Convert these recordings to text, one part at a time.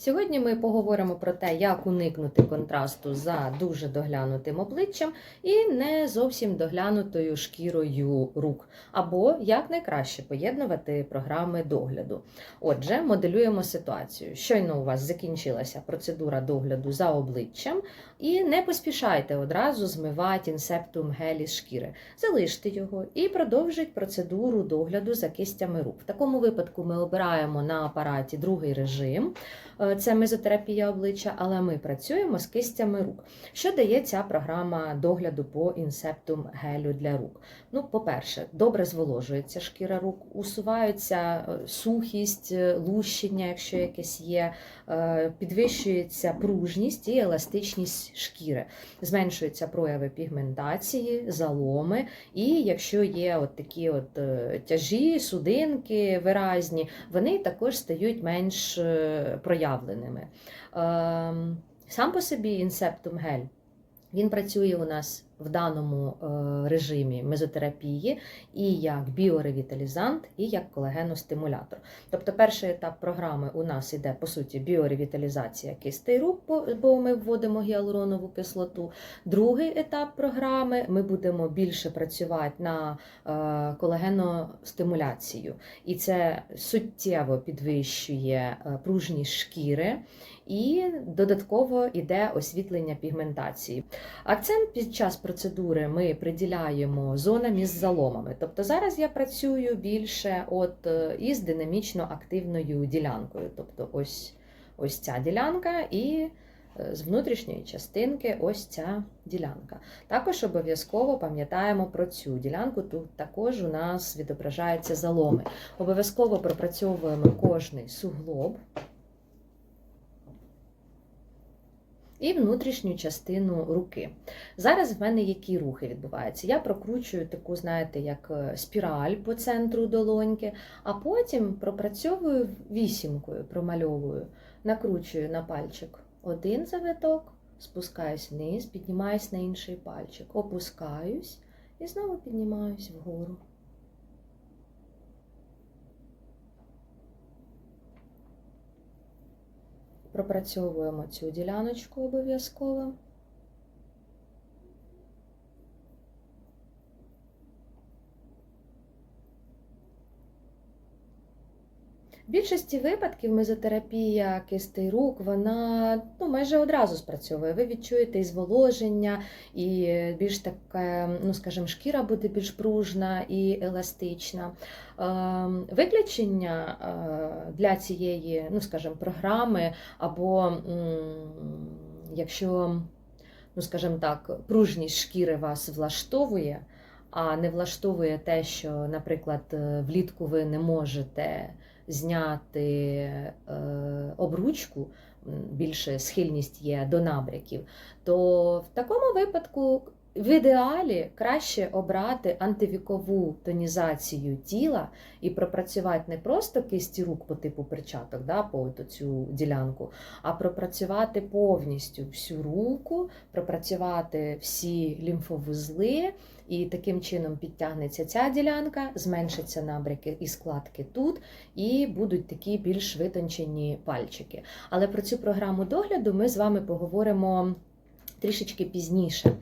Сьогодні ми поговоримо про те, як уникнути контрасту за дуже доглянутим обличчям і не зовсім доглянутою шкірою рук, або як найкраще поєднувати програми догляду. Отже, моделюємо ситуацію. Щойно у вас закінчилася процедура догляду за обличчям, і не поспішайте одразу змивати інсептум гелі з шкіри. Залиште його і продовжіть процедуру догляду за кистями рук. В такому випадку ми обираємо на апараті другий режим. Е, Це мезотерапія обличчя, але ми працюємо з кистями рук. Що дає ця програма догляду по інсептум гелю для рук? Ну, по-перше, добре зволожується шкіра рук, усуваються е, сухість, е, лущення, якщо якесь є, підвищується пружність і еластичність шкіри, зменшуються прояви пігментації, заломи, і якщо є от такі от тяжі, судинки виразні, вони також стають менш е, проявленими. Ем, Сам по собі інсептум гель. Він працює у нас в даному е, режимі мезотерапії і як біоревіталізант, і як колагеностимулятор. Тобто перший етап програми у нас іде, по суті, біоревіталізація кистей рук, бо- бо ми вводимо гіалуронову кислоту. Другий етап програми ми будемо більше працювати на е, колагеностимуляцію. І це суттєво підвищує е, пружність шкіри і додатково йде освітлення пігментації. Акцент під час процедури ми приділяємо зонам із заломами. Тобто зараз я працюю більше от е, із динамічно активною ділянкою. Тобто ось, ось ця ділянка і е, з внутрішньої частинки ось ця ділянка. Також обов'язково пам'ятаємо про цю ділянку. Тут також у нас відображаються заломи. Обов'язково пропрацьовуємо кожний суглоб. І внутрішню частину руки. Зараз в мене які рухи відбуваються? Я прокручую таку, знаєте, як е, спіраль по центру долоньки, а потім пропрацьовую вісімкою, промальовую, накручую на пальчик один завиток, спускаюсь вниз, піднімаюсь на інший пальчик, опускаюсь і знову піднімаюсь вгору. Пропрацьовуємо цю діляночку обов'язково. В більшості випадків мезотерапія кистей рук, вона ну, майже одразу спрацьовує. Ви відчуєте і зволоження, і більш таке, ну скажімо, шкіра буде більш пружна і еластична. Ем, Виключення е, для цієї, ну скажімо, програми, або якщо, ну скажімо так, пружність шкіри вас влаштовує, а не влаштовує те, що, наприклад, е, влітку ви не можете зняти е, обручку, більше схильність є до набряків, то в такому випадку в ідеалі краще обрати антивікову тонізацію тіла і пропрацювати не просто кисті рук по типу перчаток, да, по цю ділянку, а пропрацювати повністю всю руку, пропрацювати всі лімфовузли, і таким чином підтягнеться ця ділянка, зменшаться набряки і складки тут, і будуть такі більш витончені пальчики. Але про цю програму догляду ми з вами поговоримо. Трішечки пізніше. Е,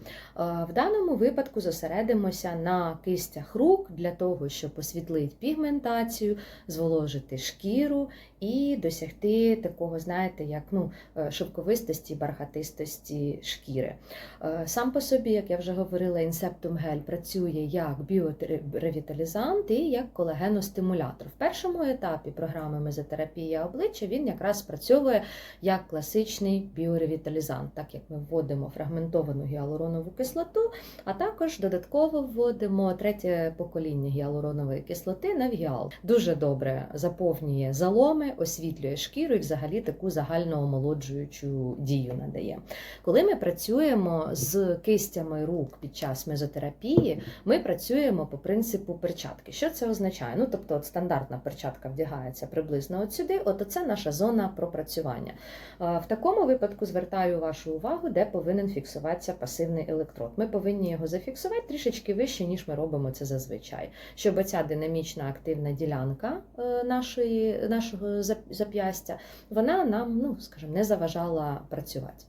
В даному випадку зосередимося на кистях рук для того, щоб освітлити пігментацію, зволожити шкіру і досягти такого, знаєте, як ну, е, шовковистості, бархатистості шкіри. Е, Сам по собі, як я вже говорила, інсептум гель працює як біоревіталізант і як колагеностимулятор. В першому етапі програми мезотерапія обличчя він якраз спрацьовує як класичний біоревіталізант, так як ми вводимо фрагментовану гіалуронову кислоту, а також додатково вводимо третє покоління гіалуронової кислоти Навіал. Дуже добре заповнює заломи, освітлює шкіру і взагалі таку загально омолоджуючу дію надає. Коли ми працюємо з кистями рук під час мезотерапії, ми працюємо по принципу перчатки. Що це означає? Ну, тобто, от стандартна перчатка вдягається приблизно от сюди, от це наша зона пропрацювання. В такому випадку звертаю вашу увагу, де повинен повинен фіксуватися пасивний електрод. Ми повинні його зафіксувати трішечки вище, ніж ми робимо це зазвичай. Щоб ця динамічна активна ділянка е, нашої, нашого зап'ястя, вона нам, ну скажімо, не заважала працювати.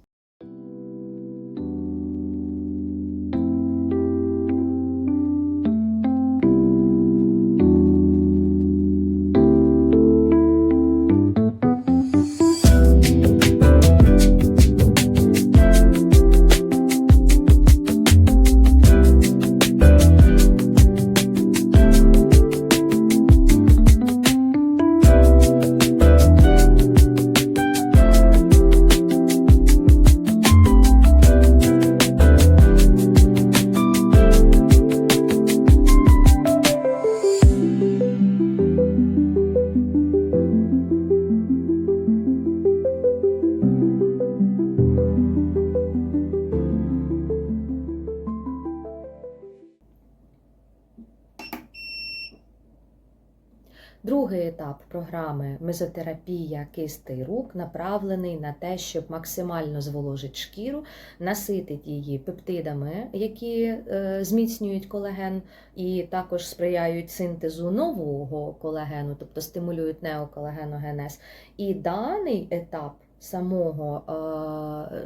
Програми мезотерапія кистей рук направлений на те, щоб максимально зволожити шкіру, наситить її пептидами, які е, зміцнюють колаген і також сприяють синтезу нового колагену, тобто стимулюють неоколагеногенез. І даний етап самого,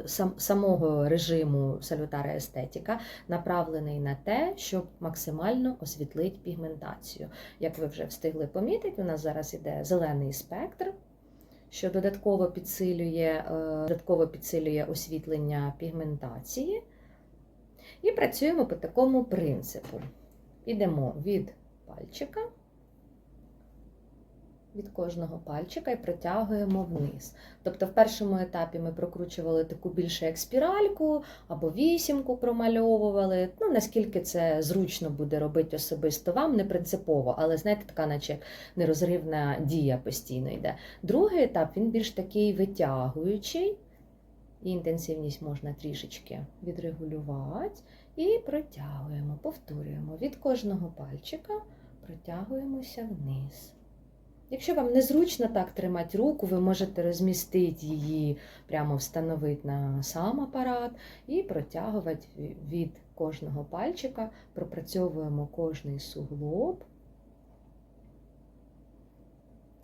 сам, самого режиму салютара естетика направлений на те, щоб максимально освітлити пігментацію. Як ви вже встигли помітити, у нас зараз іде зелений спектр, що додатково підсилює, е, додатково підсилює освітлення пігментації. І працюємо по такому принципу. Ідемо від пальчика, від кожного пальчика і протягуємо вниз. Тобто, в першому етапі ми прокручували таку більше як спіральку або вісімку промальовували. Ну, наскільки це зручно буде робити особисто вам, не принципово, але знаєте, така, наче нерозривна дія постійно йде. Другий етап він більш такий витягуючий, і інтенсивність можна трішечки відрегулювати. І протягуємо, повторюємо від кожного пальчика протягуємося вниз. Якщо вам незручно так тримати руку, ви можете розмістити її, прямо встановити на сам апарат і протягувати від кожного пальчика, пропрацьовуємо кожний суглоб.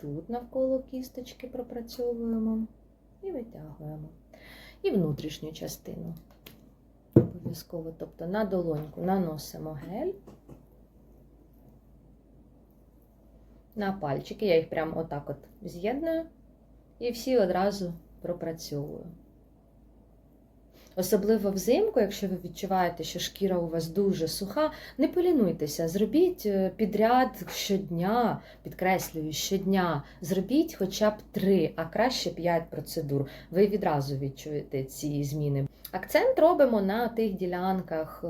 Тут навколо кісточки пропрацьовуємо і витягуємо. І внутрішню частину. Обов'язково, тобто на долоньку наносимо гель. На пальчики. Я їх прямо отак от з'єдную і всі одразу пропрацьовую. Особливо взимку, якщо ви відчуваєте, що шкіра у вас дуже суха, не полінуйтеся, зробіть е, підряд щодня, підкреслюю, щодня, зробіть хоча б 3, а краще 5 процедур. Ви відразу відчуєте ці зміни. Акцент робимо на тих ділянках, е,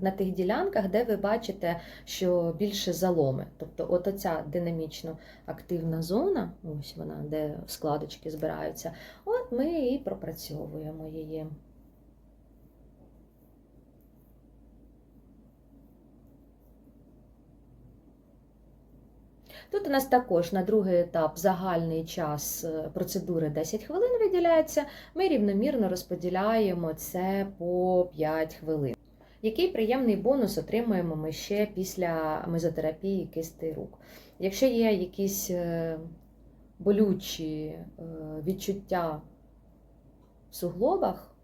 на тих ділянках, де ви бачите, що більше заломи. Тобто, от оця динамічно активна зона, ось вона, де складочки збираються, от ми і пропрацьовуємо її. Тут у нас також на другий етап загальний час е, процедури 10 хвилин виділяється. Ми рівномірно розподіляємо це по 5 хвилин. Який приємний бонус отримуємо ми ще після мезотерапії кисти рук? Якщо є якісь е, болючі е, відчуття в суглобах,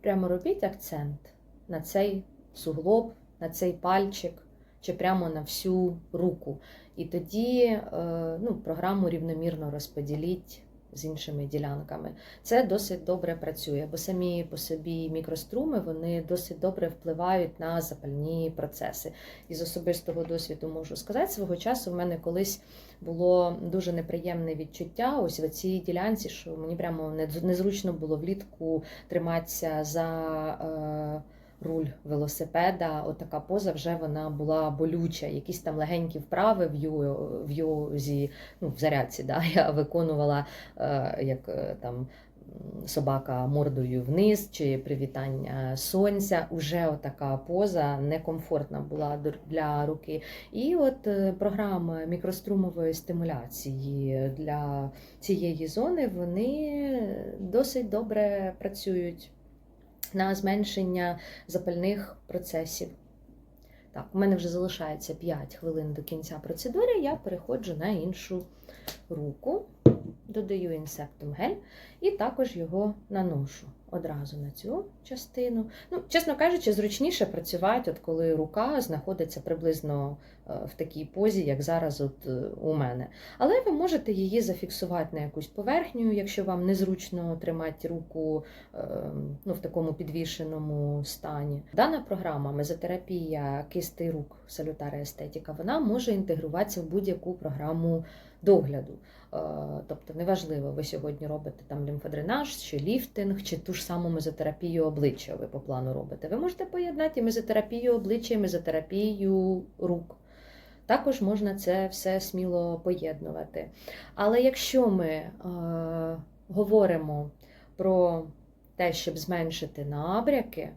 прямо робіть акцент на цей суглоб, на цей пальчик чи прямо на всю руку. І тоді е, ну, програму рівномірно розподіліть з іншими ділянками. Це досить добре працює, бо самі по собі мікроструми вони досить добре впливають на запальні процеси. Із особистого досвіду можу сказати, свого часу в мене колись було дуже неприємне відчуття. Ось в цій ділянці, що мені прямо незручно було влітку триматися за. Руль велосипеда, отака поза вже вона була болюча. Якісь там легенькі вправи в в йозі, ну, в зарядці. Да, Я виконувала е, як е, там собака мордою вниз, чи привітання сонця. Уже отака поза некомфортна була для руки. І от е, програма мікрострумової стимуляції для цієї зони вони досить добре працюють на зменшення запальних процесів. Так, у мене вже залишається 5 хвилин до кінця процедури. Я переходжу на іншу руку, додаю інсектум гель і також його наношу одразу на цю частину. Ну, чесно кажучи, зручніше працювати, от коли рука знаходиться приблизно е, в такій позі, як зараз от е, у мене. Але ви можете її зафіксувати на якусь поверхню, якщо вам незручно тримати руку е, ну, в такому підвішеному стані. Дана програма мезотерапія кистей рук салютара естетіка, вона може інтегруватися в будь-яку програму догляду. Е, Тобто, неважливо, ви сьогодні робите там лімфодренаж, чи ліфтинг, чи ту ж саму мезотерапію обличчя ви по плану робите. Ви можете поєднати мезотерапію обличчя, і мезотерапію рук. Також можна це все сміло поєднувати. Але якщо ми е, говоримо про те, щоб зменшити набряки,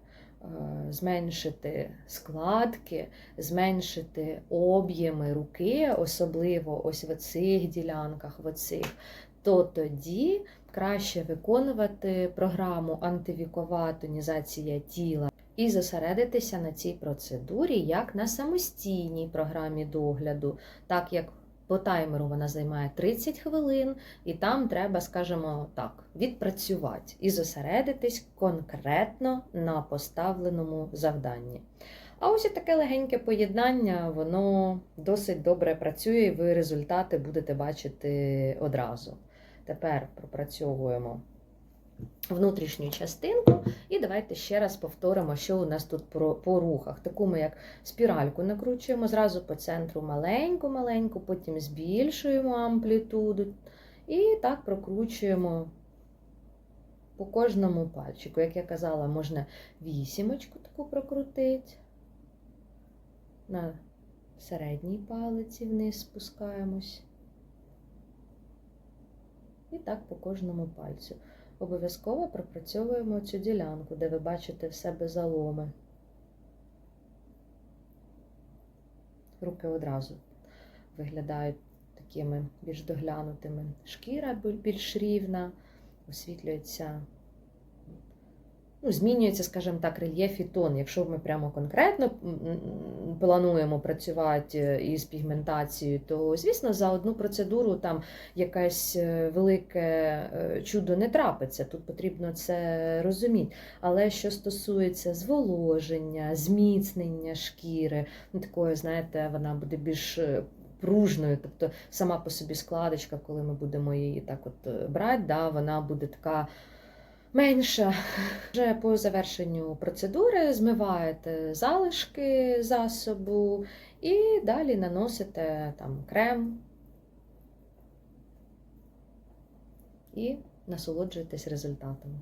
зменшити складки, зменшити об'єми руки, особливо ось в цих ділянках, в оцих, то тоді краще виконувати програму антивікова тонізація тіла і зосередитися на цій процедурі як на самостійній програмі догляду, так як по таймеру вона займає 30 хвилин, і там треба, скажімо так, відпрацювати і зосередитись конкретно на поставленому завданні. А ось і таке легеньке поєднання, воно досить добре працює, і ви результати будете бачити одразу. Тепер пропрацьовуємо внутрішню частинку, і давайте ще раз повторимо, що у нас тут по рухах. Таку ми як спіральку накручуємо зразу по центру маленьку-маленьку, потім збільшуємо амплітуду і так прокручуємо по кожному пальчику. Як я казала, можна вісімочку таку прокрутити. На середній палиці вниз спускаємось. І так по кожному пальцю. Обов'язково пропрацьовуємо цю ділянку, де ви бачите в себе заломи. Руки одразу виглядають такими більш доглянутими. Шкіра більш рівна, освітлюється, ну, змінюється, скажімо так, рельєф і тон. Якщо ми прямо конкретно плануємо працювати із пігментацією, то, звісно, за одну процедуру там якесь е, велике е, чудо не трапиться. Тут потрібно це розуміти. Але що стосується зволоження, зміцнення шкіри, ну такої, знаєте, вона буде більш. е, Пружною, тобто сама по собі складочка, коли ми будемо її так от брати, да, вона буде така менша. Вже по завершенню процедури змиваєте залишки засобу і далі наносите там крем і насолоджуєтесь результатом.